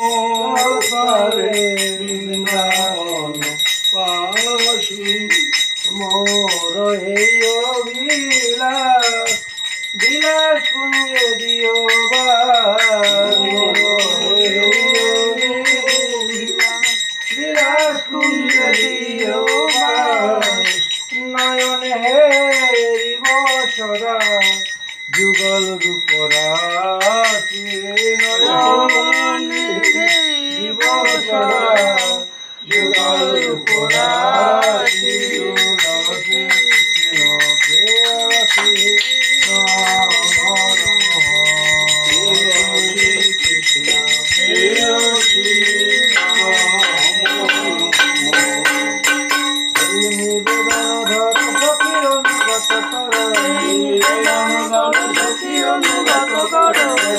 করে বৃন্দাবন পাশি মোর এই অবিলাস বিলাস কুঞ্জে দিও বিলাস কুঞ্জে দিও যুগল রূপরাশি যুগল তুলসী কৃষ্ণ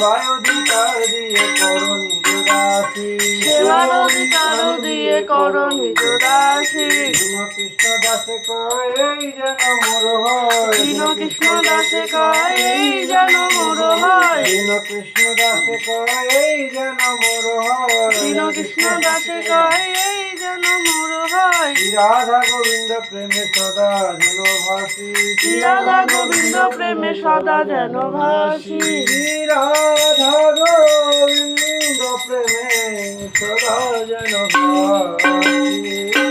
সেবায় অধিকার দিয়ে করো নিজ দাসী সেবার অধিকার দিয়ে কর নিজ দাসী কৃষ্ণ দাসে কয় এই যেন মোর হয়। কৃষ্ণ দাসে কয় এই যেন মোর হয়। কৃষ্ণ দাসে কয় এই যেন মোর হয়। কৃষ্ণ দাসে কয় এই মোর হয়। রাধা গোবিন্দ প্রেমে সদা যেন ভাসি। রাধা গোবিন্দ প্রেমে সদা যেন ভাসি। রাধা গোবিন্দ প্রেমে সদা যেন ভাসি।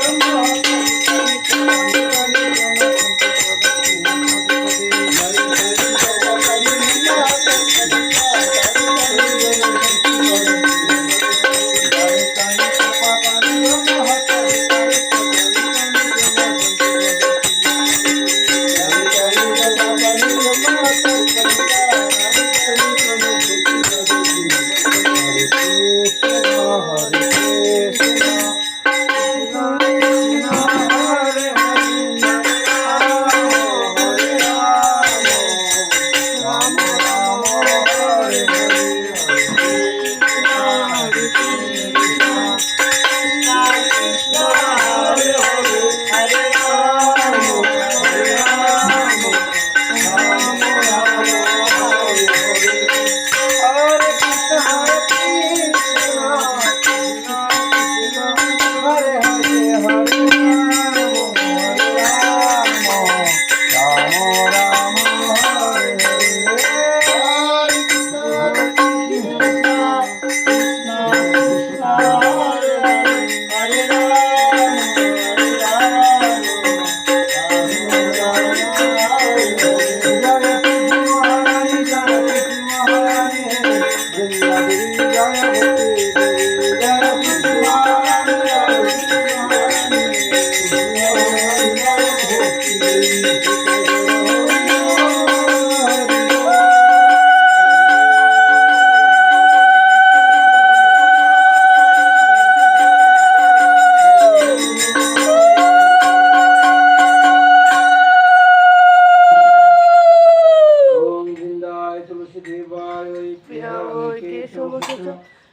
কেশব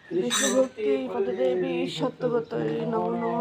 কৃষ্ণ ভক্তি পদদেবী সত্যবতী নম নম।